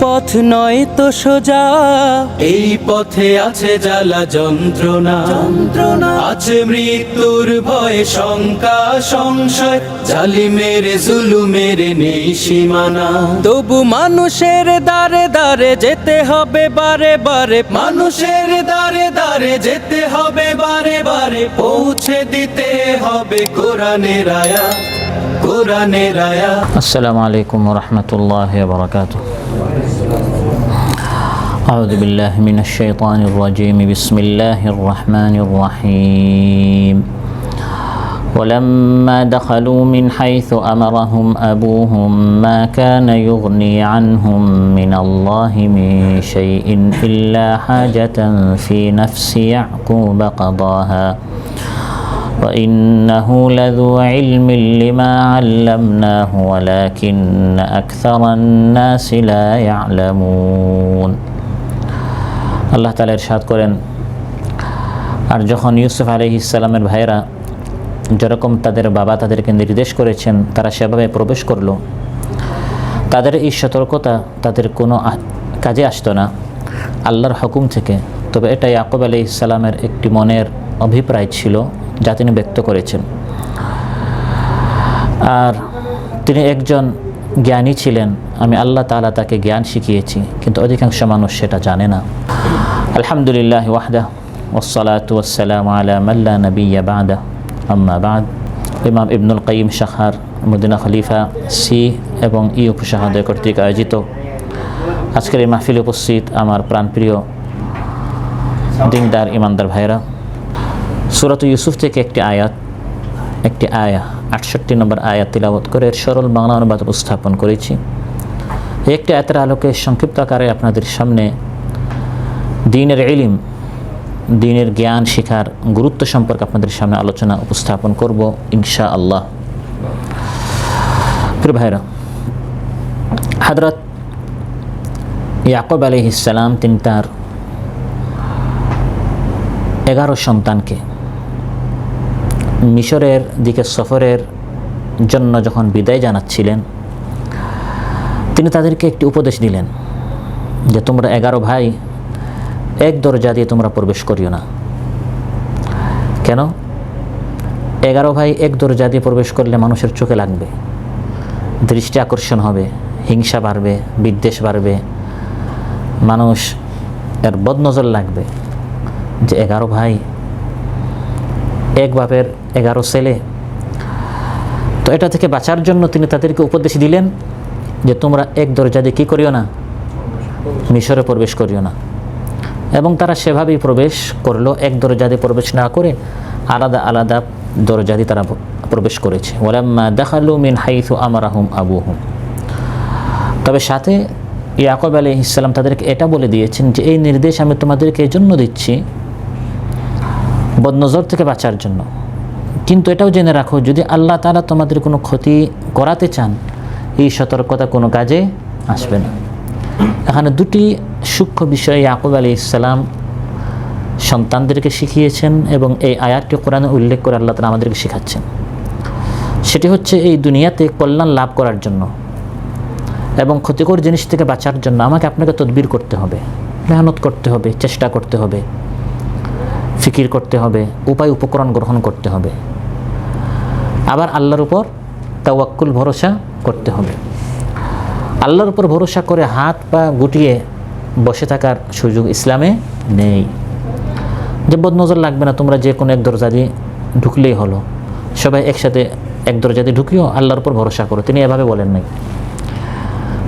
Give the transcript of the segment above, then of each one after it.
পথ নয় তো সোজা। এই পথে আছে জ্বালা যন্ত্রণা। যন্ত্রণা। আছে মৃত্যুর ভয়ে শঙ্কা সংশয়। জালি মেরে জুলু মেরে নেই সীমানা। তবু মানুষের দ্বারে দ্বারে যেতে হবে বারে বারে। মানুষের দ্বারে দ্বারে যেতে হবে বারে বারে। পৌঁছে দিতে হবে কোরআনের আয়া কোরআনের আয়া। আসসালামু আলাইকুম রহমতুল্লাহ রাহমাতুল্লাহি أعوذ بالله من الشيطان الرجيم. بسم الله الرحمن الرحيم. ولما دخلوا من حيث أمرهم أبوهم ما كان يغني عنهم من الله من شيء إلا حاجة في نفس يعقوب قضاها. وإنه لذو علم لما علمناه ولكن أكثر الناس لا يعلمون. আল্লাহ তালা ইরশাদ করেন। আর যখন ইউসুফ আলহি ইসলামের ভাইরা যেরকম তাদের বাবা তাদেরকে নির্দেশ করেছেন, তারা সেভাবে প্রবেশ করল। তাদের এই সতর্কতা তাদের কোনো কাজে আসতো না। আল্লাহর হুকুম থেকে। তবে এটা ইয়াকুব আলি ইসলামের একটি মনের অভিপ্রায় ছিল যা তিনি ব্যক্ত করেছেন। আর তিনি একজন জ্ঞানী ছিলেন। আমি আল্লাহ তাআলা তাকে জ্ঞান শিখিয়েছি, কিন্তু অধিকাংশ মানুষ সেটা জানে না। আলহামদুলিল্লাহ ওয়াহদা ওসলাত ওসালাম আলা মাল্লা নবী বাদা, আম্মা বাদ। ইমাম ইবনুল কাইম শাখার মদিনা খলিফা, সি এবং ই উপশাহাদয় কর্তৃক আয়োজিত আজকের এই মাহফিলে উপস্থিত আমার প্রাণপ্রিয় দিনদার ইমানদার ভাইরা সুরত ইউসুফ থেকে একটি আয়াত, একটি আয়া, আটষট্টি নম্বর আয়াত তিলাবত করে সরল বাংলা অনুবাদ উপস্থাপন করেছি। একটি আয়াতের আলোকে সংক্ষিপ্ত আকারে আপনাদের সামনে দিনের এলিম দিনের জ্ঞান শেখার গুরুত্ব সম্পর্কে আপনাদের সামনে আলোচনা উপস্থাপন করব ইনশা আল্লাহ ভাইরা হাজরত ইয়াকুব আলহিসাল্লাম তিনি তার এগারো সন্তানকে মিশরের দিকে সফরের জন্য যখন বিদায় জানাচ্ছিলেন, তিনি তাদেরকে একটি উপদেশ দিলেন যে তোমরা এগারো ভাই এক দরজা দিয়ে তোমরা প্রবেশ করিও না। কেন? এগারো ভাই এক দরজা দিয়ে প্রবেশ করলে মানুষের চোখে লাগবে। দৃষ্টি আকর্ষণ হবে, হিংসা বাড়বে, বিদ্বেষ বাড়বে। মানুষ এর বদনজর লাগবে যে এগারো ভাই, এক বাপের এগারো ছেলে। তো এটা থেকে বাঁচার জন্য তিনি তাদেরকে উপদেশ দিলেন যে তোমরা এক দরজা দিয়ে কী করিও না? মিশরে প্রবেশ করিও না। এবং তারা সেভাবেই প্রবেশ করল, এক দরজা দিয়ে প্রবেশ না করে আলাদা আলাদা দরজা দিয়ে তারা প্রবেশ করেছে। ওলাম্মা দেখালু মিন হাইথু আমারাহুম আবুহুম। তবে সাথে ইয়াকব আলী ইসলাম তাদেরকে এটা বলে দিয়েছেন যে, এই নির্দেশ আমি তোমাদেরকে এই জন্য দিচ্ছি বদনজর থেকে বাঁচার জন্য। কিন্তু এটাও জেনে রাখো, যদি আল্লাহ তারা তোমাদের কোনো ক্ষতি করাতে চান, এই সতর্কতা কোনো কাজে আসবে না। এখানে দুটি সূক্ষ্ম বিষয়ে ইয়াকুব আলী ইসলাম সন্তানদেরকে শিখিয়েছেন এবং এই আয়াতটি কোরআনে উল্লেখ করে আল্লাহ তালা আমাদেরকে শেখাচ্ছেন। সেটি হচ্ছে এই দুনিয়াতে কল্যাণ লাভ করার জন্য এবং ক্ষতিকর জিনিস থেকে বাঁচার জন্য আমাকে আপনাকে তদবির করতে হবে, মেহনত করতে হবে, চেষ্টা করতে হবে, ফিকির করতে হবে, উপায় উপকরণ গ্রহণ করতে হবে। আবার আল্লাহর উপর তাওয়াক্কুল ভরসা করতে হবে। আল্লাহর উপর ভরসা করে হাত পা গুটিয়ে বসে থাকার সুযোগ ইসলামে নেই। যে বদনজর লাগবে না, তোমরা যে কোনো এক দরজা দিয়ে ঢুকলেই হলো। সবাই একসাথে এক দরজা দিয়ে ঢুকিও, আল্লাহর উপর ভরসা করো। তিনি এভাবে বলেন নাই।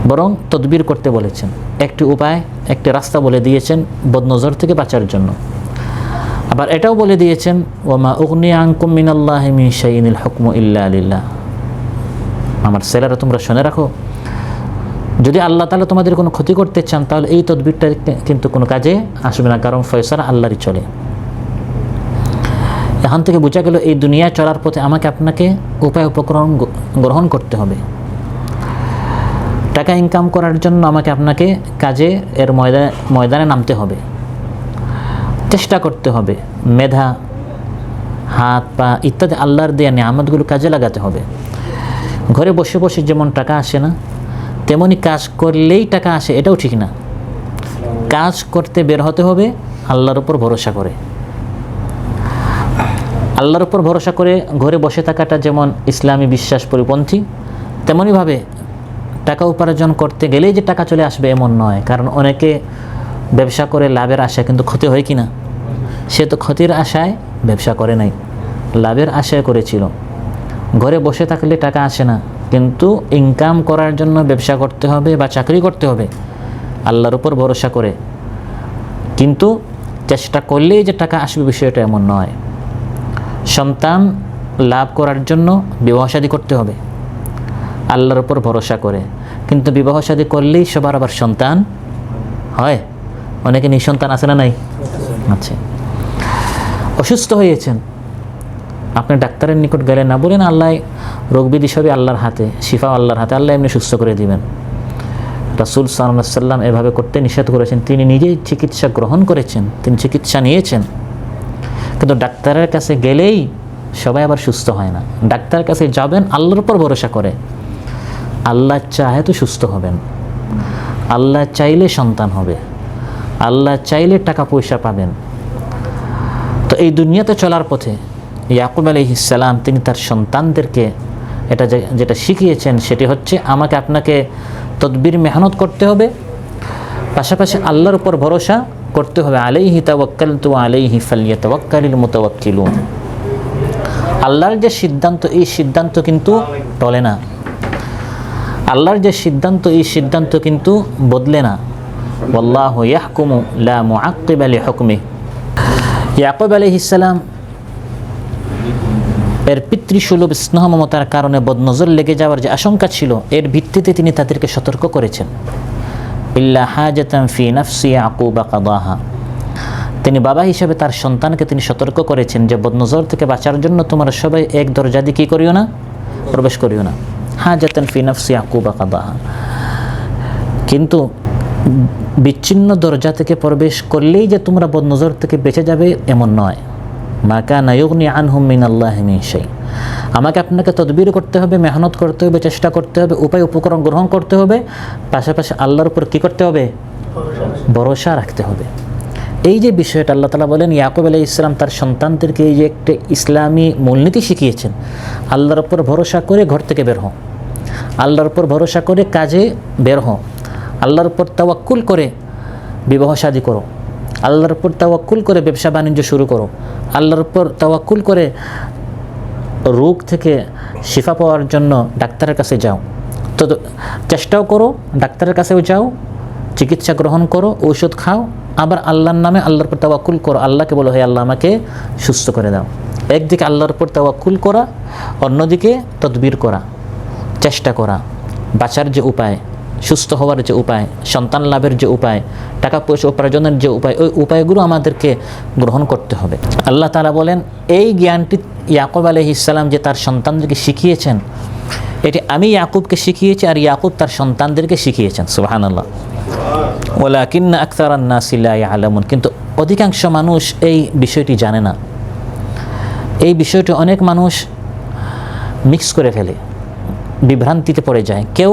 বরং তদবির করতে বলেছেন। একটি উপায়, একটি রাস্তা বলে দিয়েছেন বদনজর থেকে বাঁচার জন্য। আবার এটাও বলে দিয়েছেন, ওমা উগনি আঙ্কুম মিনাল্লাহ মি শাইনিল হুকম ইল্লা আলিল্লাহ আমার ছেলেরা, তোমরা শুনে রাখো যদি আল্লাহ তাহলে তোমাদের কোনো ক্ষতি করতে চান, তাহলে এই তদবিরটা কিন্তু কোনো কাজে আসবে না, কারণ ফয়সালা আল্লাহরই চলে। এখান থেকে বোঝা গেল, এই দুনিয়া চলার পথে আমাকে আপনাকে উপায় উপকরণ গ্রহণ করতে হবে। টাকা ইনকাম করার জন্য আমাকে আপনাকে কাজে এর ময়দানে ময়দানে নামতে হবে। চেষ্টা করতে হবে, মেধা, হাত, পা ইত্যাদি আল্লাহর দেয়া নিয়ে নিয়ামতগুলো কাজে লাগাতে হবে। ঘরে বসে বসে যেমন টাকা আসে না তেমনি কাজ করলেই টাকা আসে, এটাও ঠিক না। কাজ করতে বের হতে হবে, আল্লাহর উপর ভরসা করে। আল্লাহর উপর ভরসা করে ঘরে বসে থাকাটা যেমন ইসলামী বিশ্বাস পরিপন্থী তেমনইভাবে টাকা উপার্জন করতে গেলেই যে টাকা চলে আসবে এমন নয়, কারণ অনেকে ব্যবসা করে লাভের আশায় কিন্তু ক্ষতি হয় কি না? সে তো ক্ষতির আশায় ব্যবসা করে নাই, লাভের আশায় করেছিল। ঘরে বসে থাকলে টাকা আসে না কিন্তু ইনকাম করার জন্য ব্যবসা করতে হবে বা চাকরি করতে হবে, আল্লাহর উপর ভরসা করে। কিন্তু চেষ্টা করলেই যে টাকা আসবে বিষয়টা এমন নয়। সন্তান লাভ করার জন্য বিবাহ শাদী করতে হবে, আল্লাহর উপর ভরসা করে। কিন্তু বিবাহ শাদী করলেই সবার আবার সন্তান হয়। অনেকে নিঃসন্তান আছে না নাই? আছে। অসুস্থ হয়েছেন। আপনি ডাক্তারের নিকট গেলে না বলেন আল্লাহ রোগবিধি সবই আল্লাহর হাতে, শিফা আল্লাহর হাতে, আল্লাহ এমনি সুস্থ করে দিবেন। রাসুল সাল্লাম এভাবে করতে নিষেধ করেছেন। তিনি নিজেই চিকিৎসা গ্রহণ করেছেন, তিনি চিকিৎসা নিয়েছেন। কিন্তু ডাক্তারের কাছে গেলেই সবাই আবার সুস্থ হয় না। ডাক্তারের কাছে যাবেন, আল্লাহর উপর ভরসা করে। আল্লাহ চাহে তো সুস্থ হবেন। আল্লাহ চাইলে সন্তান হবে। আল্লাহ চাইলে টাকা পয়সা পাবেন। তো এই দুনিয়াতে চলার পথে ইয়াকুব আলহিসাল্লাম তিনি তার সন্তানদেরকে এটা যেটা শিখিয়েছেন সেটি হচ্ছে আমাকে আপনাকে তদবির মেহনত করতে হবে, পাশাপাশি আল্লাহর উপর ভরসা করতে হবে। আলাইহি তাওয়াক্কাল তু আলাইহি ফালিয়া তাওয়াক্কালিল মুতাওয়াক্কিলুন। আল্লাহর যে সিদ্ধান্ত, এই সিদ্ধান্ত কিন্তু টলে না। আল্লাহর যে সিদ্ধান্ত, এই সিদ্ধান্ত কিন্তু বদলে না। ওয়াল্লাহ ইয়াহকুমু লা মুআক্কিবা লিহুকমি ইয়াকুব আলাইহিস সালাম এর পিতৃসুলভ স্নেহ মমতার কারণে বদনজর লেগে যাওয়ার যে আশঙ্কা ছিল, এর ভিত্তিতে তিনি তাদেরকে সতর্ক করেছেন। ইল্লা হাজাতাম ফি নাফসি আকুবা কাদাহা। তিনি বাবা হিসেবে তার সন্তানকে তিনি সতর্ক করেছেন যে, বদনজর থেকে বাঁচার জন্য তোমরা সবাই এক দরজা দিয়ে কী করিও না? প্রবেশ করিও না। হাজাতান ফি নাফসি আকুবা কাদাহা। কিন্তু বিচ্ছিন্ন দরজা থেকে প্রবেশ করলেই যে তোমরা বদনজর থেকে বেঁচে যাবে এমন নয়। মা কানা ইউগনি আনহুম মিন আল্লাহ মিন শাই। আমাকে আপনাকে তদবির করতে হবে, মেহনত করতে হবে, চেষ্টা করতে হবে, উপায় উপকরণ গ্রহণ করতে হবে, পাশাপাশি আল্লাহর উপর কী করতে হবে? ভরসা রাখতে হবে। এই যে বিষয়টা আল্লাহ তালা বলেন, ইয়াকুব আলাই ইসলাম তার সন্তানদেরকে এই যে একটা ইসলামী মূলনীতি শিখিয়েছেন, আল্লাহর উপর ভরসা করে ঘর থেকে বের হও। আল্লাহর উপর ভরসা করে কাজে বের হও। আল্লাহর উপর তাওয়াক্কুল করে বিবাহ শাদী করো। আল্লাহর উপর তাওয়াক্কুল করে ব্যবসা বাণিজ্য শুরু করো। আল্লাহর উপর তাওয়াক্কুল করে রোগ থেকে শিফা পাওয়ার জন্য ডাক্তারের কাছে যাও। তো চেষ্টাও করো, ডাক্তারের কাছেও যাও, চিকিৎসা গ্রহণ করো, ঔষধ খাও, আবার আল্লাহর নামে আল্লাহর উপর তাওয়াক্কুল করো, আল্লাহকে বলো, হে আল্লাহ, আমাকে সুস্থ করে দাও। একদিকে আল্লাহর উপর তাওয়াক্কুল করা, অন্যদিকে তদবির করা, চেষ্টা করা, বাঁচার যে উপায় সুস্থ হওয়ার যে উপায়, সন্তান লাভের যে উপায়, টাকা পয়সা উপার্জনের যে উপায়, ওই উপায়গুলো আমাদেরকে গ্রহণ করতে হবে। আল্লাহ তালা বলেন, এই জ্ঞানটি ইয়াকুব আলহ ইসলাম যে তার সন্তানদেরকে শিখিয়েছেন, এটি আমি ইয়াকুবকে শিখিয়েছি আর ইয়াকুব তার সন্তানদেরকে শিখিয়েছেন। সুবাহান আল্লাহ ওলাকিন্না আক্তার নাসিল্লা আলমুন কিন্তু অধিকাংশ মানুষ এই বিষয়টি জানে না। এই বিষয়টি অনেক মানুষ মিক্স করে ফেলে, বিভ্রান্তিতে পড়ে যায়। কেউ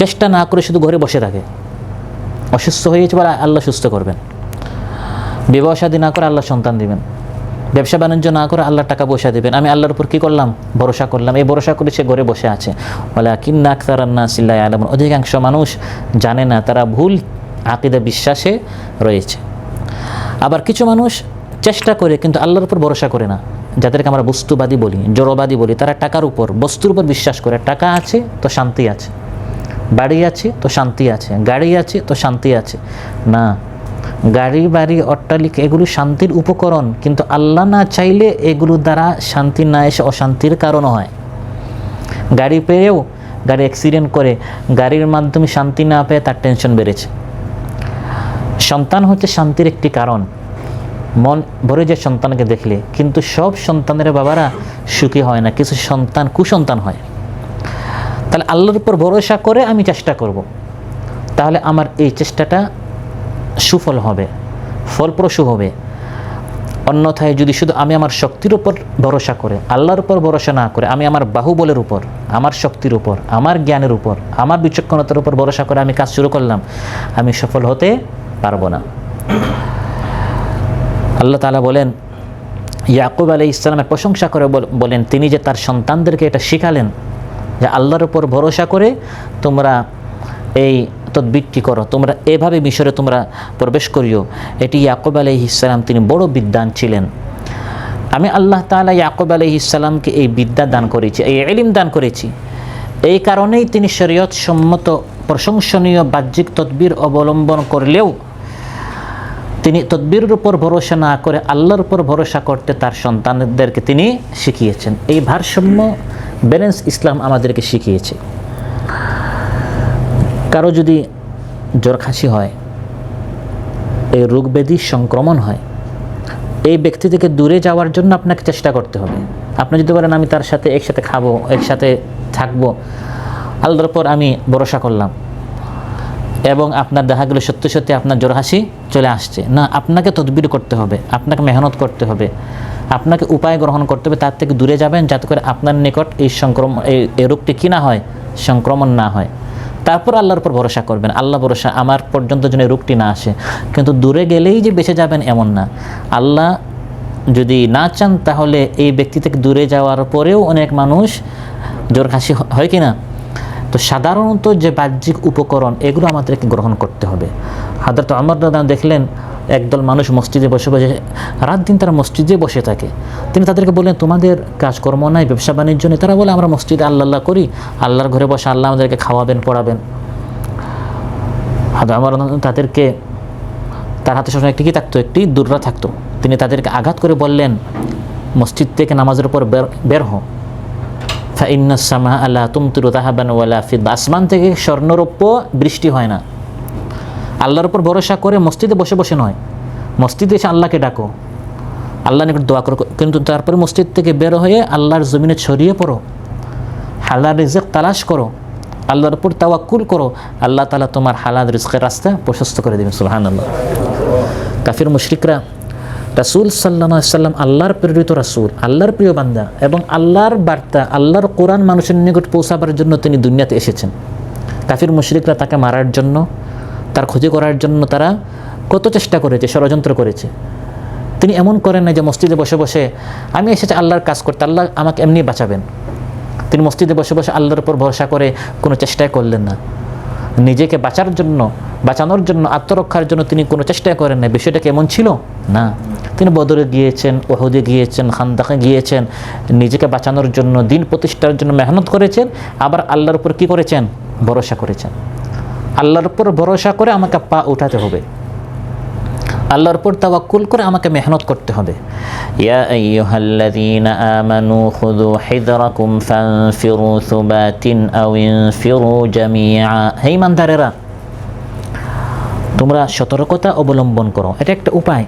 চেষ্টা না করে শুধু ঘরে বসে থাকে। অসুস্থ হয়েছে বলে আল্লাহ সুস্থ করবেন। শাদী না করে আল্লাহ সন্তান দিবেন। ব্যবসা বাণিজ্য না করে আল্লাহ টাকা পয়সা দেবেন। আমি আল্লাহর উপর কী করলাম? ভরসা করলাম। এই ভরসা করে সে ঘরে বসে আছে। বলে কিন্না আক্তারান্না সিল্লাহ আলম অধিকাংশ মানুষ জানে না, তারা ভুল আকিদা বিশ্বাসে রয়েছে। আবার কিছু মানুষ চেষ্টা করে কিন্তু আল্লাহর উপর ভরসা করে না। যাদেরকে আমরা বস্তুবাদী বলি, জড়বাদী বলি, তারা টাকার উপর, বস্তুর উপর বিশ্বাস করে। টাকা আছে তো শান্তি আছে। বাড়ি আছে তো শান্তি আছে, গাড়ি আছে তো শান্তি আছে। না, গাড়ি, বাড়ি, অট্টালিকা এগুলো শান্তির উপকরণ, কিন্তু আল্লাহ না চাইলে এগুলো দ্বারা শান্তি না এসে অশান্তির কারণ হয়। গাড়ি পেয়েও গাড়ি অ্যাক্সিডেন্ট করে, গাড়ির মাধ্যমে শান্তি না পেয়ে তার টেনশন বেড়েছে। সন্তান হচ্ছে শান্তির একটি কারণ। মন ভরে যে সন্তানকে দেখলে, কিন্তু সব সন্তানের বাবারা সুখী হয় না, কিছু সন্তান, কুসন্তান হয়। তাহলে আল্লাহর উপর ভরসা করে আমি চেষ্টা করব। তাহলে আমার এই চেষ্টাটা সুফল হবে, ফলপ্রসূ হবে অন্যথায় যদি শুধু আমি আমার শক্তির উপর ভরসা করে, আল্লাহর উপর ভরসা না করে, আমি আমার বাহুবলের উপর, আমার শক্তির উপর, আমার জ্ঞানের উপর, আমার বিচক্ষণতার উপর ভরসা করে আমি কাজ শুরু করলাম, আমি সফল হতে পারব না আল্লাহ তালা বলেন, ইয়াকুব আলাই ইসলামের প্রশংসা করে বল- বলেন, তিনি যে তার সন্তানদেরকে এটা শিখালেন যে আল্লাহর উপর ভরসা করে তোমরা এই তদ্বিরটি করো। তোমরা এভাবে মিশরে তোমরা প্রবেশ করিও। এটি ইয়াকুব আলাই ইসলাম তিনি বড় বিদ্যান ছিলেন। আমি আল্লাহ তাআলা ইয়াকুব আলাই ইসলামকে এই বিদ্যা দান করেছি, এই এলিম দান করেছি। এই কারণেই তিনি শরীয়ত সম্মত প্রশংসনীয় বাহ্যিক তদ্বির অবলম্বন করলেও তিনি তদ্বিরের উপর ভরসা না করে আল্লাহর উপর ভরসা করতে তার সন্তানদেরকে তিনি শিখিয়েছেন। এই ভারসাম্য ব্যালেন্স ইসলাম আমাদেরকে শিখিয়েছে। কারও যদি জ্বর খাসি হয়, এই রোগ ব্যাধি সংক্রমণ হয়, এই ব্যক্তি থেকে দূরে যাওয়ার জন্য আপনাকে চেষ্টা করতে হবে। আপনি যদি বলেন, আমি তার সাথে একসাথে খাব, একসাথে থাকব, আল্লাহর পর আমি ভরসা করলাম এবং আপনার দেখা গেলো সত্যি সত্যি আপনার জ্বর হাসি চলে আসছে। না, আপনাকে তদবির করতে হবে, আপনাকে মেহনত করতে হবে। আপনাকে উপায় গ্রহণ করতে হবে, তার থেকে দূরে যাবেন যাতে করে আপনার নিকট এই সংক্রমণ এই রোগটি কী না হয়, সংক্রমণ না হয়। তারপর আল্লাহর উপর ভরসা করবেন। আল্লাহ ভরসা, আমার পর্যন্ত যেন রোগটি না আসে। কিন্তু দূরে গেলেই যে বেঁচে যাবেন এমন না। আল্লাহ যদি না চান, তাহলে এই ব্যক্তি থেকে দূরে যাওয়ার পরেও অনেক মানুষ জ্বর কাশি হয় কি না তো সাধারণত যে বাহ্যিক উপকরণ, এগুলো আমাদেরকে গ্রহণ করতে হবে। হাজরত আমর দাদা দেখলেন একদল মানুষ মসজিদে বসে বসে, রাত দিন তারা মসজিদে বসে থাকে। তিনি তাদেরকে বললেন, তোমাদের কাজকর্ম নাই, ব্যবসা বাণিজ্য নেই। তারা বলে, আমরা মসজিদে আল্লাহ আল্লাহ করি, আল্লাহর ঘরে বসে আল্লাহ আমাদেরকে খাওয়াবেন, পড়াবেন। আমর তাদেরকে, তার হাতে সবসময় একটি কি থাকতো? একটি দুর্রা থাকতো। তিনি তাদেরকে আঘাত করে বললেন, মসজিদ থেকে নামাজের উপর বের হো ফাইন্না সামা আল্লাহ তুমতুরু তাহাবান ওয়ালা ফিদ। আসমান থেকে স্বর্ণরৌপ্য বৃষ্টি হয় না। আল্লাহর উপর ভরসা করে মসজিদে বসে বসে নয়। মসজিদে এসে আল্লাহকে ডাকো। আল্লাহ নিকট দোয়া করো, কিন্তু তারপরে মসজিদ থেকে বের হয়ে আল্লাহর জমিনে ছড়িয়ে পড়ো। হালাল রিজেক তালাশ করো। আল্লাহর উপর তাওয়াক্কুল করো। আল্লাহ তালা তোমার হালাল রিজকের রাস্তা প্রশস্ত করে দেবেন সুলহান আল্লাহ কাফির, মুশরিকরা, রাসুল সাল্লাহ সাল্লাম আল্লাহর প্রেরিত রাসুল, আল্লাহর প্রিয় বান্দা এবং আল্লাহর বার্তা, আল্লাহর কোরআন মানুষের নিকট পৌঁছাবার জন্য তিনি দুনিয়াতে এসেছেন। কাফির, মুশরিকরা তাকে মারার জন্য তার ক্ষতি করার জন্য তারা কত চেষ্টা করেছে, ষড়যন্ত্র করেছে। তিনি এমন করেন না যে মসজিদে বসে বসে, আমি এসেছি আল্লাহর কাজ করতে, আল্লাহ আমাকে এমনি বাঁচাবেন। তিনি মসজিদে বসে বসে আল্লাহর উপর ভরসা করে কোনো চেষ্টাই করলেন না। নিজেকে বাঁচার জন্য, বাঁচানোর জন্য, আত্মরক্ষার জন্য তিনি কোনো চেষ্টাই করেন না বিষয়টা কেমন ছিল? না। তিনি বদরে গিয়েছেন ওহুদে গিয়েছেন খান্দাকে গিয়েছেন, নিজেকে বাঁচানোর জন্য, দিন প্রতিষ্ঠার জন্য মেহনত করেছেন, আবার আল্লাহর উপর কী করেছেন? ভরসা করেছেন। আল্লাহর উপর ভরসা করে আমাকে পা উঠাতে হবে। আল্লাহর উপর তাওয়াক্কুল করে আমাকে মেহনত করতে হবে। ইয়া আইয়ুহাল্লাযীনা আমানু খুযু হিযরাকুম ফানফিরু সুবাতিন আও ইনফিরু জামিআ। হে ইমানদারেরা, তোমরা সতর্কতা অবলম্বন করো। এটা একটা উপায়।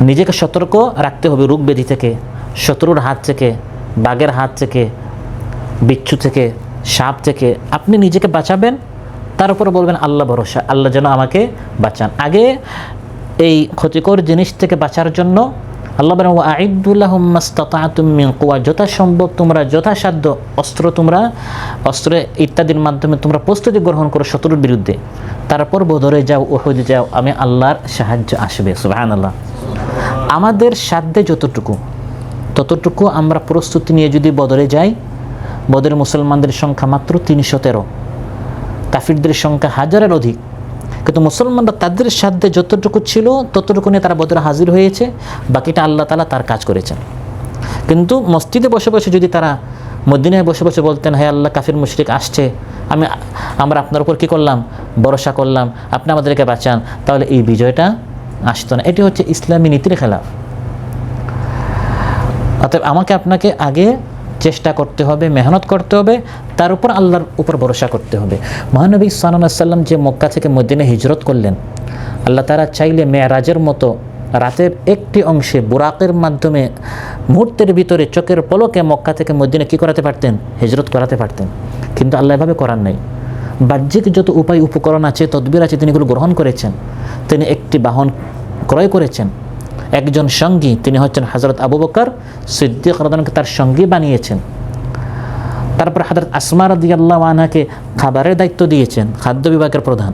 নিজেকে সতর্ক রাখতে হবে রোগ ব্যাধি থেকে, শত্রুর হাত থেকে, বাঘের হাত থেকে, বিচ্ছু থেকে, সাপ থেকে। আপনি নিজেকে বাঁচাবেন তার উপর বলবেন, আল্লাহ ভরসা, আল্লাহ যেন আমাকে বাঁচান। আগে এই ক্ষতিকর জিনিস থেকে বাঁচার জন্য আল্লাহ বলেন মিন কুয়া যথাসম্ভব তোমরা, যথাসাধ্য অস্ত্র তোমরা, অস্ত্র ইত্যাদির মাধ্যমে তোমরা প্রস্তুতি গ্রহণ করো শত্রুর বিরুদ্ধে। তারপর বদরে যাও ওহুদে যাও, আমি আল্লাহর সাহায্য আসবে সুবাহান আল্লাহ আমাদের সাধ্যে যতটুকু, ততটুকু আমরা প্রস্তুতি নিয়ে যদি বদরে যাই, বদরে মুসলমানদের সংখ্যা মাত্র তিনশো তেরো। কাফিরদের সংখ্যা হাজারের অধিক। কিন্তু মুসলমানরা তাদের সাধ্যে যতটুকু ছিল, ততটুকু নিয়ে তারা বদরে হাজির হয়েছে, বাকিটা আল্লাহ তালা তার কাজ করেছেন। কিন্তু মসজিদে বসে বসে যদি তারা মদিনায় বসে বসে বলতেন হ্যাঁ আল্লাহ, কাফির মুশরিক আসছে, আমি, আমরা আপনার উপর কী করলাম? ভরসা করলাম, আপনি আমাদেরকে বাঁচান। তাহলে এই বিজয়টা আসতো না। এটি হচ্ছে ইসলামী নীতির খেলাফ। অতএব আমাকে আপনাকে আগে চেষ্টা করতে হবে, মেহনত করতে হবে তার উপর আল্লাহর উপর ভরসা করতে হবে। মহানবী সাল্লাহ সাল্লাম যে মক্কা থেকে মদিনে হিজরত করলেন, আল্লাহ তারা চাইলে মেয়ারাজের মতো রাতের একটি অংশে বুরাকের মাধ্যমে মুহূর্তের ভিতরে চোখের পলকে মক্কা থেকে মদিনে কী করাতে পারতেন? হিজরত করাতে পারতেন। কিন্তু আল্লাহ এভাবে করার নেই। বাহ্যিক যত উপায়, উপকরণ আছে, তদবির আছে, তিনি এগুলো গ্রহণ করেছেন। তিনি একটি বাহন ক্রয় করেছেন। একজন সঙ্গী, তিনি হচ্ছেন হজরত আবু বকর সিদ্দিক রদানকে তার সঙ্গী বানিয়েছেন। তারপর হজরত আসমা রদিয়াল্লাহ আনহাকে খাবারের দায়িত্ব দিয়েছেন খাদ্য বিভাগের প্রধান।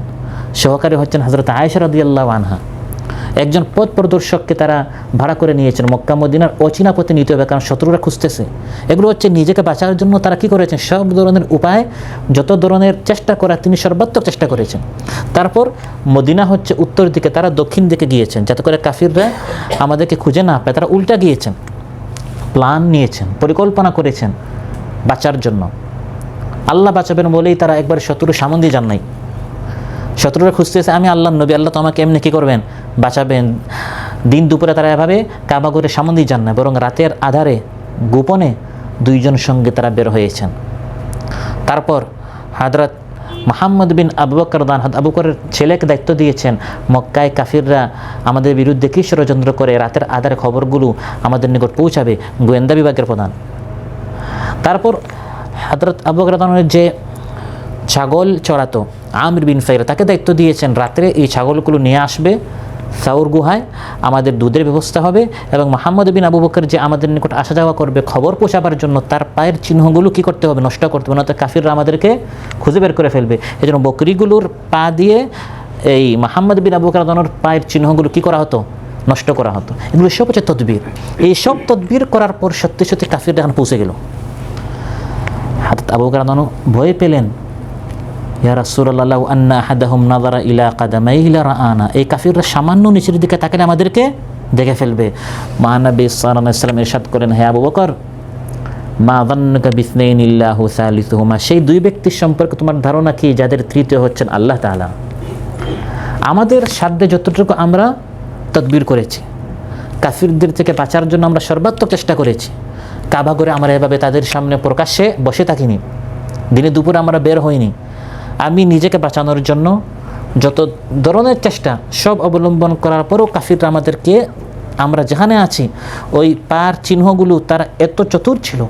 সহকারী হচ্ছেন হজরত আয়েশা রদিয়াল্লাহ আনহা। একজন পথ প্রদর্শককে তারা ভাড়া করে নিয়েছেন মক্কা মদিনার অচীনা পথে নিতে হবে, কারণ শত্রুরা খুঁজতেছে। এগুলো হচ্ছে নিজেকে বাঁচার জন্য তারা কি করেছেন? সব ধরনের উপায়, যত ধরনের চেষ্টা করা তিনি সর্বাত্মক চেষ্টা করেছেন। তারপর মদিনা হচ্ছে উত্তর দিকে, তারা দক্ষিণ দিকে গিয়েছেন। যাতে করে কাফিররা আমাদেরকে খুঁজে না পায়, তারা উল্টা গিয়েছেন। প্ল্যান নিয়েছেন, পরিকল্পনা করেছেন। বাঁচার জন্য। আল্লাহ বাঁচাবেন বলেই তারা একবার শত্রুর সামন দিয়ে যান নাই। শত্রুরা খুঁজতেছে, আমি আল্লাহ, নবী আল্লাহ, তো আমাকে এমনি কী করবেন? বাঁচাবেন। দিন দুপুরে তারা এভাবে কাবা করে সামন দিয়ে যান না বরং রাতের আধারে গোপনে দুইজন সঙ্গে তারা বের হয়েছেন। তারপর হাজরত মোহাম্মদ বিন আবু বকর দান আবু বকরের ছেলেকে দায়িত্ব দিয়েছেন, মক্কায় কাফিররা আমাদের বিরুদ্ধে কী ষড়যন্ত্র করে রাতের আধারে খবরগুলো আমাদের নিকট পৌঁছাবে? গোয়েন্দা বিভাগের প্রধান। তারপর হজরত আবু বকর যে ছাগল চড়াতো, আমির বিন ফাইর, তাকে দায়িত্ব দিয়েছেন, রাত্রে এই ছাগলগুলো নিয়ে আসবে সাউর গুহায়, আমাদের দুধের ব্যবস্থা হবে এবং মোহাম্মদ বিন আবু বকর যে আমাদের নিকট আসা যাওয়া করবে, খবর পৌঁছাবার জন্য তার পায়ের চিহ্নগুলো কী করতে হবে, নষ্ট করতে হবে, না নয়তো কাফিররা আমাদেরকে খুঁজে বের করে ফেলবে। এই জন্য বকরিগুলোর পা দিয়ে এই মোহাম্মদ বিন আবু বকর পায়ের চিহ্নগুলো কী করা হতো, নষ্ট করা হতো। এগুলো সব হচ্ছে তদবির। এই সব তদবির করার পর সত্যি সত্যি কাফিররা এখন পৌঁছে গেল। হাত আবু আনহু ভয় পেলেন, ইয়া রাসূলুল্লাহ, আন্না আহাদাহুম নাযারা ইলা কাদামাইহি লারাআনা। এই কাফিররা সামান্য নিচের দিকে তাকালে আমাদেরকে দেখে ফেলবে। মহানবী ওয়াসাল্লাম ইরশাদ করেন, হে আবু বকর, মা যান্নুকা বিসনাইন ইল্লাহু সালিসুহুমা? সেই দুই ব্যক্তির সম্পর্কে তোমার ধারণা কি, যাদের তৃতীয় হচ্ছেন আল্লাহ তাআলা? আমাদের সাধ্যে যতটুকু আমরা তদবির করেছি, কাফিরদের থেকে বাঁচার জন্য আমরা সর্বাত্মক চেষ্টা করেছি। কাবা করে আমরা এভাবে তাদের সামনে প্রকাশ্যে বসে থাকিনি। দিনে দুপুরে আমরা বের হইনি। আমি নিজেকে বাঁচানোর জন্য যত ধরনের চেষ্টা সব অবলম্বন করার পরেও কাফিররা আমাদেরকে, আমরা যেখানে আছি, ওই পার চিহ্নগুলো তারা এত চতুর ছিল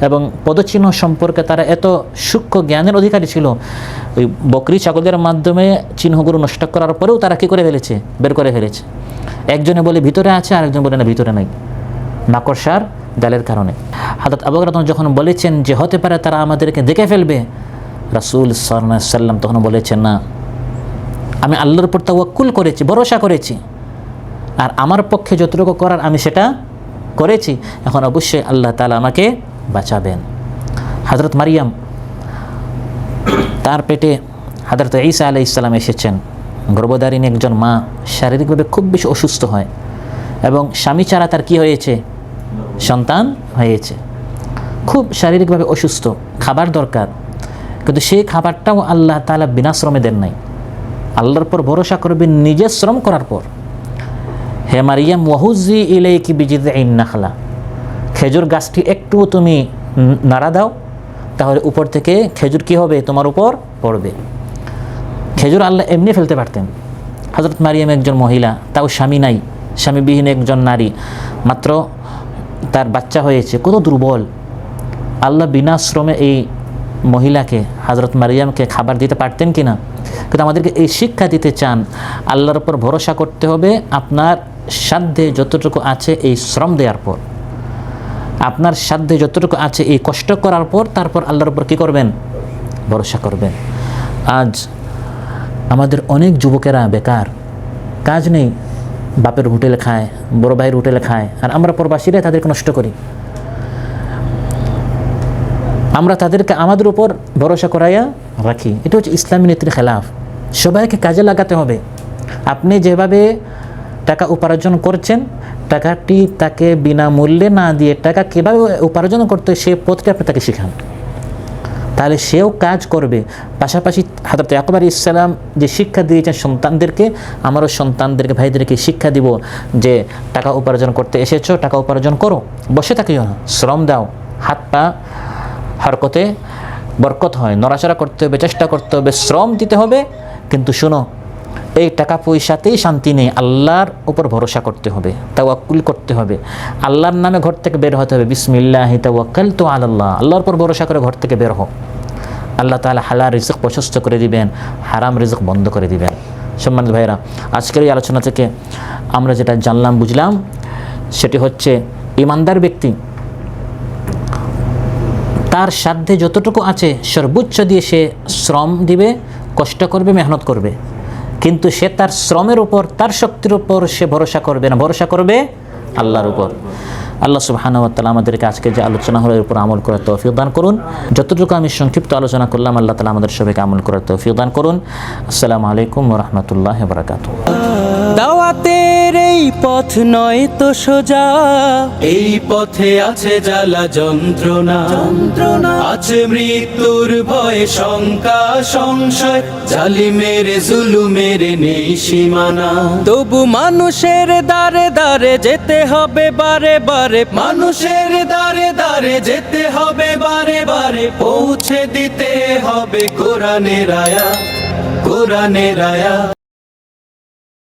এবং পদচিহ্ন সম্পর্কে তারা এত সূক্ষ্ম জ্ঞানের অধিকারী ছিল, ওই বকরি ছাগলের মাধ্যমে চিহ্নগুলো নষ্ট করার পরেও তারা কী করে ফেলেছে? বের করে ফেলেছে। একজনে বলে, ভিতরে আছে, আরেকজন বলে, না, ভিতরে নাই। মাকড়সার জালের কারণে। হাজরত আবু বকর যখন বলেছেন যে, হতে পারে তারা আমাদেরকে দেখে ফেলবে, রাসূল সাল্লাম তখন বলেছেন, না, আমি আল্লাহর উপর তাওয়াক্কুল করেছি, ভরসা করেছি। আর আমার পক্ষে যতটুকু করার আমি সেটা করেছি। এখন অবশ্যই আল্লাহ তালা আমাকে বাঁচাবেন। হজরত মারিয়াম তার পেটে হজরত ঈসা আলাই ইসলাম এসেছেন। গর্ভধারিণী একজন মা, শারীরিকভাবে খুব বেশি অসুস্থ হয় এবং স্বামী ছাড়া তার কি হয়েছে? সন্তান হয়েছে। খুব শারীরিকভাবে অসুস্থ, খাবার দরকার, কিন্তু সেই খাবারটাও আল্লাহ তালা বিনা শ্রমে দেন নাই। আল্লাহর পর ভরসা করবেন নিজের শ্রম করার পর। হে মারিয়াম ওয়াহুজি ইলে কি বিজিদ নাখলা। খেজুর গাছটি একটু তুমি নাড়া দাও, তাহলে উপর থেকে খেজুর কি হবে তোমার উপর পড়বে। খেজুর আল্লাহ এমনি ফেলতে পারতেন। হজরত মারিয়াম একজন মহিলা, তাও স্বামী নাই, স্বামীবিহীন একজন নারী। মাত্র তার বাচ্চা হয়েছে। কত দুর্বল। আল্লাহ বিনা শ্রমে এই মহিলাকে হজরত মারিয়ামকে খাবার দিতে পারতেন কি না কিন্তু আমাদেরকে এই শিক্ষা দিতে চান, আল্লাহর উপর ভরসা করতে হবে আপনার সাধ্যে যতটুকু আছে এই শ্রম দেওয়ার পর। আপনার সাধ্যে যতটুকু আছে এই কষ্ট করার পর, তারপর আল্লাহর উপর কী করবেন? ভরসা করবেন। আজ আমাদের অনেক যুবকেরা বেকার, কাজ নেই বাপের হোটেলে খায়, বড় ভাইয়ের হোটেলে খায়, আর আমরা প্রবাসীরা তাদেরকে নষ্ট করি। আমরা তাদেরকে আমাদের উপর ভরসা করাইয়া রাখি। এটা হচ্ছে ইসলামী নীতির খেলাফ। সবাইকে কাজে লাগাতে হবে। আপনি যেভাবে টাকা উপার্জন করছেন, টাকাটি তাকে বিনামূল্যে না দিয়ে টাকা কীভাবে উপার্জন করতে সেই পথটি আপনি তাকে শেখান। তাহলে সেও কাজ করবে। পাশাপাশি হাজরত একবার ইসলাম যে শিক্ষা দিয়েছেন সন্তানদেরকে, আমারও সন্তানদেরকে, ভাইদেরকে শিক্ষা দিব যে টাকা উপার্জন করতে এসেছ, টাকা উপার্জন করো, বসে থাকিও না, শ্রম দাও, হাত পা হরকতে বরকত হয়, নড়াচড়া করতে হবে, চেষ্টা করতে হবে, শ্রম দিতে হবে, কিন্তু শোনো এই টাকা পয়সাতেই শান্তি নেই। আল্লাহর উপর ভরসা করতে হবে, তাওয়াক্কুল করতে হবে। আল্লাহর নামে ঘর থেকে বের হতে হবে। বিসমিল্লাহ তাওয়াক্কাল তো আল্লাহ আল্লাহর উপর ভরসা করে ঘর থেকে বের হো আল্লাহ তাআলা হালাল রিজক প্রশস্ত করে দিবেন, হারাম রিজক বন্ধ করে দিবেন। সম্মানিত ভাইরা আজকের এই আলোচনা থেকে আমরা যেটা জানলাম, বুঝলাম, সেটি হচ্ছে ইমানদার ব্যক্তি তার সাধ্যে যতটুকু আছে, সর্বোচ্চ দিয়ে সে শ্রম দিবে, কষ্ট করবে, মেহনত করবে। কিন্তু সে তার শ্রমের উপর, তার শক্তির উপর সে ভরসা করবে না। ভরসা করবে আল্লাহর উপর। আল্লাহ সুবাহানুয়াতালা আমাদেরকে আজকে যে আলোচনা হলো, এর উপর আমল করার তৌফিক দান করুন। যতটুকু আমি সংক্ষিপ্ত আলোচনা করলাম, আল্লাহ তালা আমাদের সবাইকে আমল করার তৌফিক দান করুন। আসসালামু আলাইকুম রহমতুল্লাহ বরাকাতু দাওয়াতের এই পথ নয় তো সোজা। এই পথে আছে জ্বালা যন্ত্রণা। যন্ত্রণা। আছে মৃত্যুর ভয়ে শঙ্কা সংশয়। জালিমের জুলুমের নেই সীমানা। তবু মানুষের দারে দারে যেতে হবে বারে বারে মানুষের দারে দারে যেতে হবে বারে বারে পৌঁছে দিতে হবে কোরআনের আয়া কোরআনের আয়া।